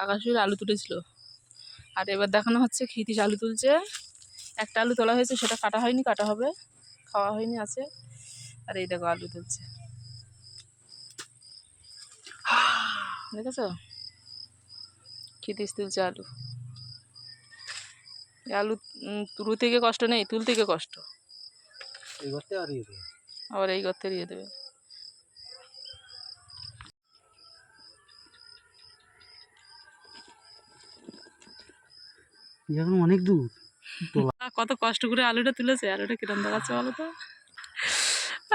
আকাশের আলু তুলেছিল। আর এবার দেখানো হচ্ছে ক্ষিতিশ আলু তুলছে। একটা আলু তোলা হয়েছে সেটা কাটা হয়নি কাটা হবে। খাওয়া হয়নি আছে। আর এই দেখো আলু তুলছে। দেখেছ? ক্ষিতিশ তুলছে আলু। আলু উম, থেকে কষ্ট নেই তুলতে গিয়ে কষ্ট। ইয়ে আবার এই গর্তে দিয়ে দেবে। এখন অনেক দূর। কত কষ্ট করে আলুটা তুলেছে আলুটা কিরম দেখাচ্ছে বলো তো?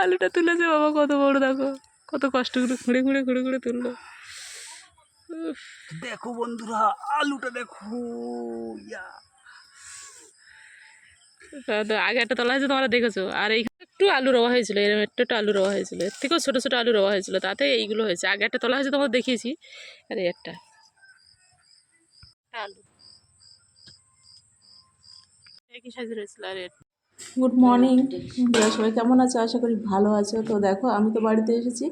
আলুটা তুলেছে বাবা কত বড় দেখো কত কষ্ট করে খুঁড়ে খুঁড়ে খুঁড়ে খুঁড়ে তুললো। দেখো বন্ধুরা আলুটা দেখো আগে একটা তলা হয়েছে তোমরা দেখেছ? আর এইখানে একটু আলু রওয়া হয়েছিল এরকম একটু একটু আলু রওয়া হয়েছিল। এর থেকেও ছোটো ছোটো আলু রওয়া হয়েছিল তাতে এইগুলো হয়েছে। আগে একটা তলা হয়েছে তোমাদের দেখিয়েছি। আর এই একটা। একটা আলু। একই গুড মর্নিং সবাই কেমন আছো? আশা করি ভালো আছো। তো দেখো, আমি তো বাড়িতে এসেছি।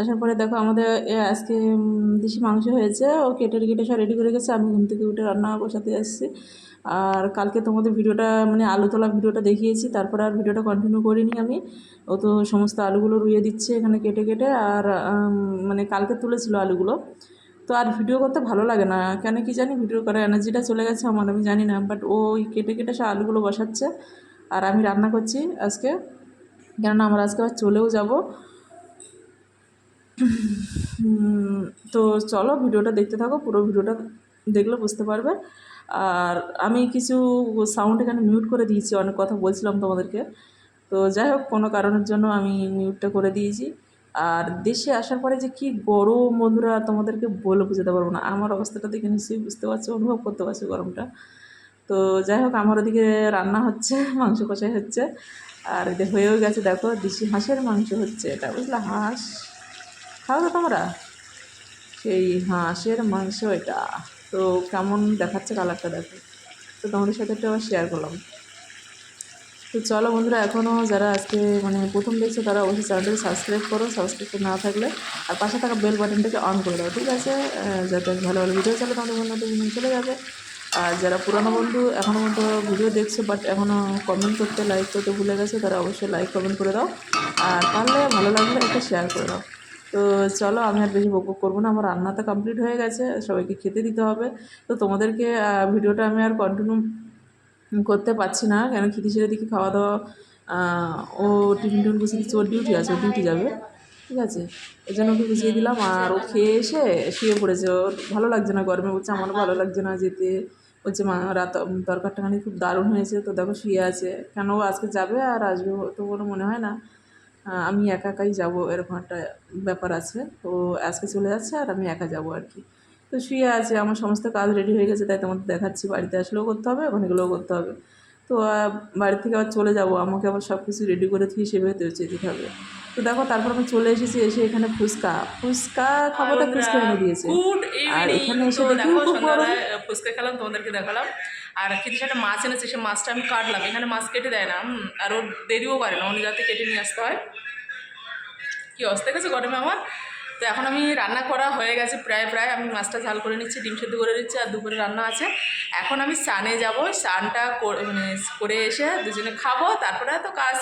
আসার পরে দেখো, আমাদের আজকে দেশি মাংস হয়েছে। ও কেটে কেটে সব রেডি করে গেছে। আমি ঘুম থেকে উঠে রান্না বসাতে আসছি। আর কালকে তোমাদের ভিডিওটা মানে আলু তোলা ভিডিওটা দেখিয়েছি। তারপরে আর ভিডিওটা কন্টিনিউ করিনি আমি। ও তো সমস্ত আলুগুলো রুইয়ে দিচ্ছে এখানে কেটে কেটে। আর মানে কালকে তুলেছিল আলুগুলো। তো আর ভিডিও করতে ভালো লাগে না। কেন কি জানি ভিডিও করার এনার্জিটা চলে গেছে আমার, আমি জানি না বাট ওই কেটে কেটে সে আলুগুলো বসাচ্ছে আর আমি রান্না করছি আজকে। কেননা আমরা আজকে আবার চলেও যাব। তো চলো ভিডিওটা দেখতে থাকো, পুরো ভিডিওটা দেখলে বুঝতে পারবে। আর আমি কিছু সাউন্ড এখানে মিউট করে দিয়েছি, অনেক কথা বলছিলাম তোমাদেরকে। তো যাই হোক, কোনো কারণের জন্য আমি মিউটটা করে দিয়েছি। আর দেশে আসার পরে যে কি গরম, বন্ধুরা, তোমাদেরকে বলে বুঝাতে পারব না। আমার অবস্থাটা দেখে নিশ্চয়ই বুঝতে পারছ, অনুভব করতে পারছ গরমটা। তো যাই হোক, আমার ওদিকে রান্না হচ্ছে, মাংস কষাই হচ্ছে। আর এতে হয়েও গেছে, দেখো, দেশি হাঁসের মাংস হচ্ছে। এটা বুঝলা, হাঁস। খাও তো তোমরা। সেই হাঁসের মাংস এটা। তো কেমন দেখাচ্ছে কালারটা দেখো। তো তোমাদের সাথে একটু আবার শেয়ার করলাম। তো চলো বন্ধুরা এখনও যারা আজকে মানে প্রথম দেখছ, তারা অবশ্যই চ্যানেলটাকে সাবস্ক্রাইব করো সাবস্ক্রাইব না থাকলে আর পাশে থাকা বেল বাটনটাকে অন করে দাও, ঠিক আছে? যাতে ভালো ভালো ভিডিও চলে মধ্যে নোটিফিকেশন চলে যাবে। আর যারা পুরানো বন্ধু এখনও মতো ভিডিও দেখছ বাট এখনও কমেন্ট করতে লাইক করতে ভুলে গেছে, তারা অবশ্যই লাইক কমেন্ট করে দাও। আর পারলে ভালো লাগলে একটা শেয়ার করে দাও। তো চলো, আমি আর বেশি বকবক করব না, আমার রান্না তো কমপ্লিট হয়ে গেছে, সবাইকে খেতে দিতে হবে। তো তোমাদেরকে ভিডিওটা আমি আর কন্টিনিউ করতে পারছি না। কেন খিদি ছেড়ে দিকে খাওয়া দাওয়া ও টিফিন টিফিন বসে দিচ্ছে, ওর ডিউটি আছে ও ডিউটি যাবে। ঠিক আছে? এই জন্য ওকে বুঝিয়ে দিলাম আর ও খেয়ে এসে শুয়ে পড়েছে। ওর ভালো লাগছে না গরমে। বলছে, আমারও ভালো লাগছে না যেতে। বলছে, মা, রাত তরকারটা খানি খুব দারুণ হয়েছে। তো দেখো, শুয়ে আছে। কেন ও আজকে যাবে আর আসবে তো কোনো মনে হয় না। আমি একা একাই যাব, এরকম একটা ব্যাপার আছে। ও আজকে চলে যাচ্ছে আর আমি একা যাব আর কি। তো শুয়ে আছে আমার সমস্ত কাজ রেডি হয়ে গেছে তাই তোমাদের দেখাচ্ছি বাড়িতে আসলেও করতে হবে ওখানে গেলেও করতে হবে। তো বাড়ি থেকে আবার চলে যাব আমাকে আবার সব কিছু রেডি করে দিয়ে সেভাবে তো যেতে হবে। তো দেখো তারপর আমি চলে এসেছি এসে এখানে ফুচকা। ফুচকা খাব তো ফুচকা এনে দিয়েছে। আর এখানে এসে দেখি ফুচকা খেলাম তোমাদেরকে দেখালাম। আর কিছু একটা মাছ এনেছে সে মাছটা আমি কাটলাম। এখানে মাছ কেটে দেয় না আর ও দেরিও করে না অন্য যাতে কেটে নিয়ে আসতে হয়। কি অবস্থা গেছে গরমে আমার? তো এখন আমি রান্না করা হয়ে গেছে প্রায় প্রায়। আমি মাছটা ঝাল করে নিচ্ছি, ডিম সেদ্ধ করে নিচ্ছি আর দুপুরে রান্না আছে। এখন আমি স্নানে যাব, স্নানটা করে মানে করে এসে দুজনে খাব, তারপরে তো কাজ।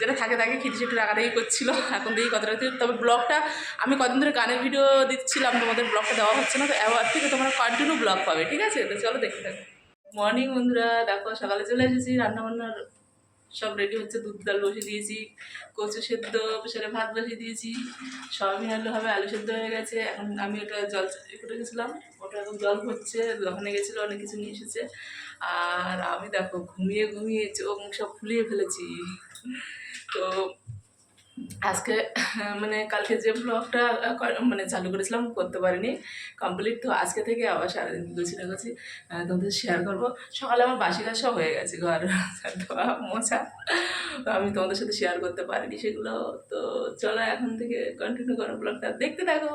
যেটা থাকে থাকে খিটি ছিটি রাগারাগি করছিল। এখন দেখি কতটা তবে ব্লগটা, আমি কদিন ধরে গানের ভিডিও দিচ্ছিলাম, তোমাদের ব্লগটা দেওয়া হচ্ছে না, তো এবার থেকে তোমরা কন্টিনিউ ব্লগ পাবে, ঠিক আছে? তো চলো দেখতে থাকো। মর্নিং বন্ধুরা, দেখো সকালে চলে এসেছি রান্না বান্নার সব রেডি হচ্ছে, দুধ, ডাল বসে দিয়েছি, কচু সেদ্ধ প্রেশারে ভাত বসে দিয়েছি সবই আলু হবে, আলু সেদ্ধ হয়ে গেছে। এখন আমি ওটা জল করে গেছিলাম ওটা এখন জল হচ্ছে, দোকানে গেছিল, অনেক কিছু নিয়ে এসেছে। আর আমি দেখো, ঘুমিয়ে ঘুমিয়ে চোখ সব ফুলিয়ে ফেলেছি। তো আজকে মানে কালকে যে ব্লগটা মানে চালু করেছিলাম করতে পারিনি কমপ্লিট তো আজকে থেকে আবার সারাদিন গুছিয়ে গেছি তোমাদের শেয়ার করব। সকালে আমার বাসি কাজ সব হয়ে গেছে ঘর ধোয়া মোছা তো আমি তোমাদের সাথে শেয়ার করতে পারিনি সেগুলো। তো চলো এখন থেকে কন্টিনিউ করো ব্লগটা দেখতে থাকো।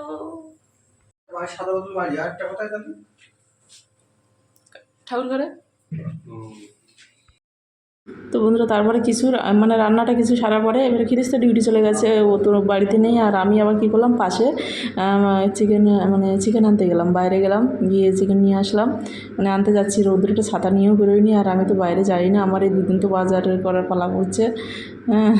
ঠাকুর ঘরে তো বন্ধুরা তারপরে কিছু মানে রান্নাটা কিছু সারা পরে এবার খিরিস তো ডিউটি চলে গেছে। ও তো বাড়িতে নেই আর আমি আবার কী করলাম পাশে চিকেন মানে চিকেন আনতে গেলাম। বাইরে গেলাম গিয়ে চিকেন নিয়ে আসলাম। মানে আনতে যাচ্ছি রৌদ্রটা ছাতা নিয়েও বেরোয়নি আর আমি তো বাইরে যাই না। আমার এই দুদিন তো বাজার করার পালা করছে। হ্যাঁ,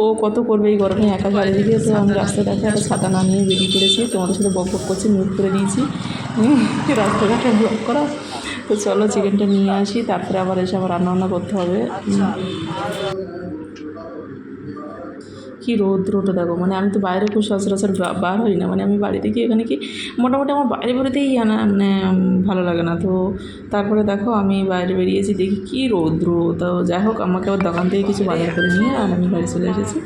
ও কত করবে এই গরমে একা চারিদিকে তো আমি রাস্তায় দেখে একটা ছাতা না নিয়ে বেরিয়ে পড়েছি। তোমাদের সাথে বক বক করছি মিউট করে দিয়েছি। রাস্তাঘাটে ব্লক করা। তো চলো চিকেনটা নিয়ে আসি তারপরে আবার এসে আবার রান্না বান্না করতে হবে। কি রৌদ্রটা দেখো মানে আমি তো বাইরে খুব সচরাচর বার হই না মানে আমি বাড়িতে গিয়ে এখানে কি মোটামুটি আমার বাইরে বেরোতেই আনা মানে ভালো লাগে না। তো তারপরে দেখো আমি বাইরে বেরিয়েছি, দেখি কি রৌদ্র। তো যাই হোক, আমাকে আবার দোকান থেকে কিছু বাজার করে নিয়ে আর আমি বাড়ি চলে এসেছি।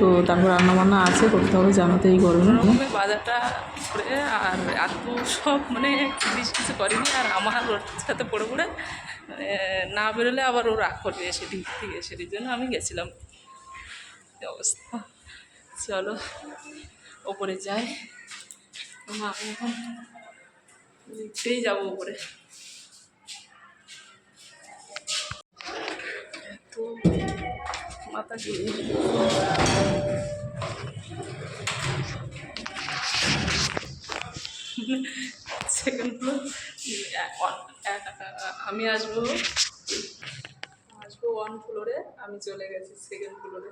তো তারপর রান্না বান্না আছে, করতে হবে, জানো তো এই গরমে। বাজারটা করে আর এত সব মানে কিছু কিছু করিনি আর আমার ওর সাথে পড়ে পড়ে মানে না বেরোলে আবার ও রাগ করবে এসে দিক থেকে এসে জন্য আমি গেছিলাম। অবস্থা? চলো, ওপরে যাই। মা এখন লিফটেই যাব ওপরে। এত মাথা সেকেন্ড ফ্লোর আমি আসব। আসব ওয়ান ফ্লোরে আমি চলে গেছি সেকেন্ড ফ্লোরে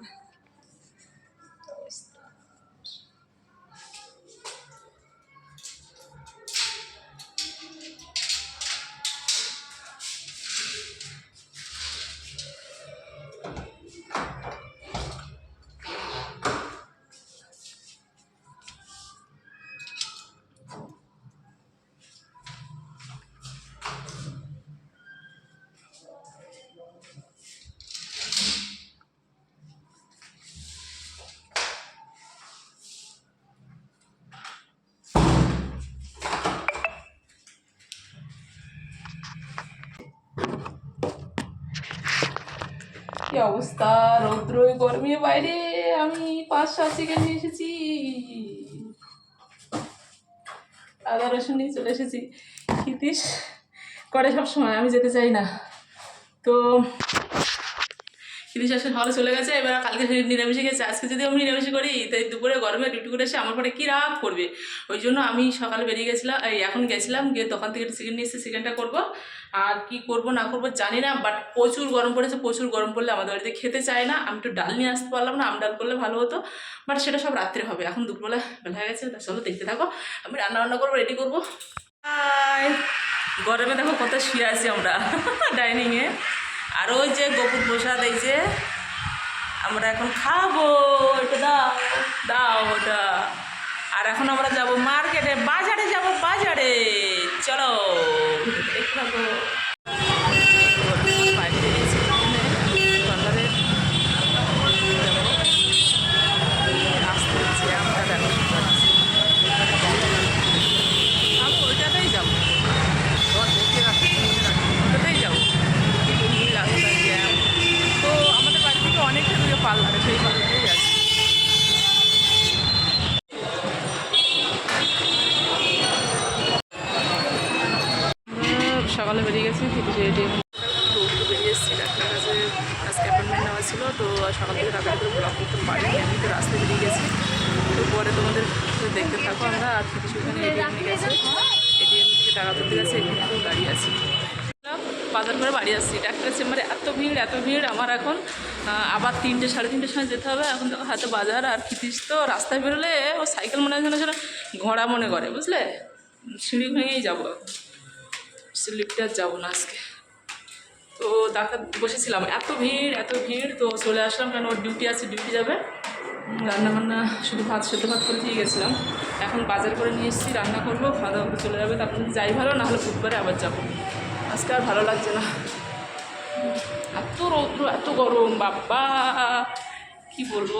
কি অবস্থা? রৌদ্র গরমে বাইরে আমি পাঁচ সাত চিকেন নিয়ে এসেছি। আদা, রসুন নিয়ে চলে এসেছি। খিতিস করে সব সময় আমি যেতে চাই না। তো খিতিস আসলে হলে চলে গেছে, এবার কালকে নিরামিষে গেছে আজকে যদি আমি নিরামিষে করি, তাই দুপুরে গরমে ডিউটি করে এসে আমার পরে কী রাগ করবে? ওই জন্য আমি সকালে বেরিয়ে গেছিলাম, এই এখন গেছিলাম, গিয়ে দোকান থেকে চিকেন নিয়ে এসে চিকেনটা করব। আর কি করব, না করব জানি না বাট প্রচুর গরম পড়েছে, প্রচুর গরম পড়লে আমাদের বাড়িতে খেতে চায় না। আমি একটু ডাল নিয়ে আসতে পারলাম না, আম ডাল করলে ভালো হতো বাট সেটা সব রাত্রে হবে। এখন দুপুরবেলা বেলা হয়ে গেছে, তা চলো দেখতে থাকো। আমি রান্না বান্না করব রেডি করব। গরমে দেখো কত শুয়ে আছি আমরা ডাইনিংয়ে আর ওই যে গোপুর প্রসাদ, এই যে আমরা এখন খাব। এটা দাও দাও ওটা। আর এখন আমরা যাব মার্কেটে, বাজারে যাব, বাজারে। চলো, দেখতে বাইরে বেরিয়েছি বাজারে রাস্তায় জ্যামটা দেখো আমি ওইটাতেই যাব ওটাতেই যাব রাস্তায় জ্যাম তো আমাদের বাড়ি থেকে অনেকটা দূরে পার্লারে সেই পার্লারেই যাচ্ছি আমরা সকালে গেছি কিন্তু যে এটিএম বেরিয়ে এসেছি ডাক্তারের কাছে আজকে অ্যাপয়েন্টমেন্ট নেওয়া ছিল, তো সকাল থেকে তাড়াতাড়ি করে ব্লক করতে পারিনি, আমি তো রাস্তায় বেরিয়ে গেছি। তো পরে তোমাদের দেখতে থাকো আমরা, আর কিছু ওখানে এটিএম এটিএম থেকে টাকা তুলতে গেছে, এখানে দাঁড়িয়ে আছি। বাজার করে বাড়ি আসছি ডাক্তার চেম্বারে এত ভিড় এত ভিড়। আমার এখন আবার তিনটে, সাড়ে তিনটের সময় যেতে হবে। এখন তো হাতে বাজার আর খিতিস তো রাস্তায় বেরোলে ও সাইকেল মনে হয় যেন ঘোড়া মনে করে, বুঝলে? সিঁড়ি ভেঙেই যাব। আর যাব না আজকে। তো ডাক্তার বসেছিলাম। এত ভিড় এত ভিড়, তো চলে আসলাম কেন ওর ডিউটি আছে ডিউটি যাবে। রান্না বান্না শুধু ভাত, সেদ্ধ ভাত করে দিয়ে গেছিলাম। এখন বাজার করে নিয়ে এসেছি, রান্না করব খাওয়া দাওয়া করে চলে যাবে। তারপর যাই ভালো, না হলে বুধবারে আবার যাব। আজকে আর ভালো লাগছে না। এত রৌদ্র, এত গরম, বাবা! কি বলব?